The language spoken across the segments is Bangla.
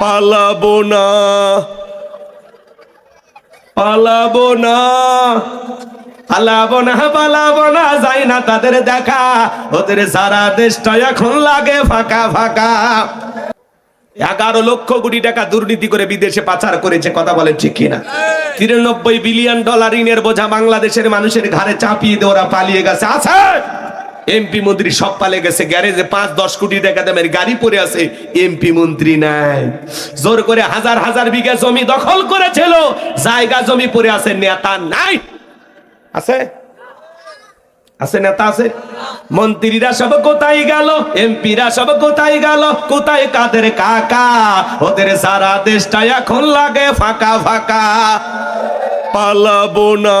পালাবো না। পালাবো না। পালাবো না পালাবো না, যাই না তাদের দেখা। ওদের সারা দেশটা এখন লাগে ফাঁকা ফাঁকা। এগারো লক্ষ কোটি টাকা দুর্নীতি করে বিদেশে পাচার করেছে, কথা বলে ঠিক কিনা? তিরানব্বই বিলিয়ন ডলার ঋণের বোঝা বাংলাদেশের মানুষের ঘাড়ে চাপিয়ে দিয়ে ওরা পালিয়ে গেছে। আছে! এমপি মন্ত্রী সব পালে গেছে, গ্যারেজে পাঁচ, দশ কোটি টাকা দামের গাড়ি পড়ে আছে, এমপি মন্ত্রী নাই। জোর করে হাজার হাজার বিঘা জমি দখল করেছিল, জায়গা জমি পড়ে আছে, নেতা নাই। আছে? আছে নেতা আছে? মন্ত্রীরা সব কোথায় গেল? এমপিরা সব কোথায় গেল? কোথায় কাদের কাকা? ওদের সারা দেশটা এখন লাগে ফাঁকা ফাঁকা। পালাবো না।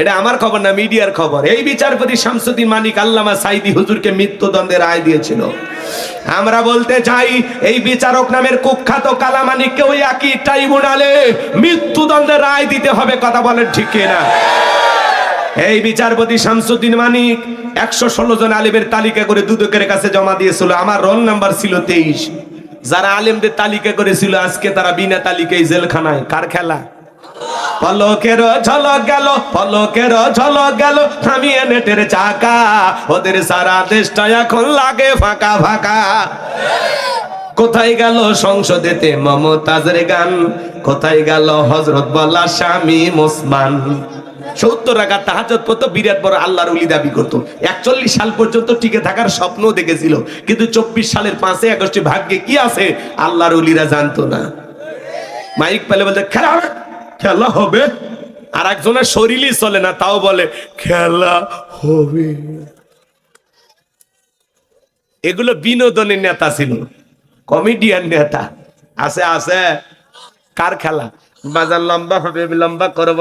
এটা আমার খবর না, মিডিয়ার খবর। এই বিচারপতি শামসুদ্দিন মানিক আল্লামা সাইদি হুজুরকে মৃত্যুদণ্ডের রায় দিয়েছিল। আমরা বলতে চাই, এই বিচারক নামের কুখ্যাত কালামানিককে ওই একই ট্রাইব্যুনালে মৃত্যুদণ্ডের রায় দিতে হবে, কথা বলেন ঠিক না এই বিচারপতি শামসুদ্দিন মানিক একশো ষোলো জন আলিমের তালিকা করে দুদকের কাছে জমা দিয়েছিল। আমার রোল নাম্বার ছিল তেইশ। যারা আলেমদের তালিকা করেছিল, আজকে তারা বিনা তালিকায় জেলখানায়। কার খেলা? পলকের ঝলক গেল পলকের ঝলক গেল, থামিয়ে নেটের চাকা। ওদের সারা দেশটা এখন লাগে ফাঁকা ফাঁকা। কোথায় গেল সংসদেতে মমতাজের গান? কোথায় গেল হজরত বলা স্বামী মোসমান? সত্তর টাকা তাহাজত পড়তো, বিরাট বড় আল্লাহর উলি দাবি করতো। একচল্লিশ সাল পর্যন্ত টিকে থাকার স্বপ্ন দেখেছিল। কিন্তু চব্বিশ সালের পাঁচই আগস্টে ভাগ্যে কি আছে? আল্লাহর উলিরা জানতো না। মাইক পেলে বলতে, খেলা খেলা হবে? আর একজনের শরীরই চলে না, তাও বলে, খেলা হবে। এগুলো বিনোদনের নেতা ছিল, কমেডিয়ান নেতা। আছে আছে। কার খেলা? বাজার লম্বা হবে, লম্বা করব।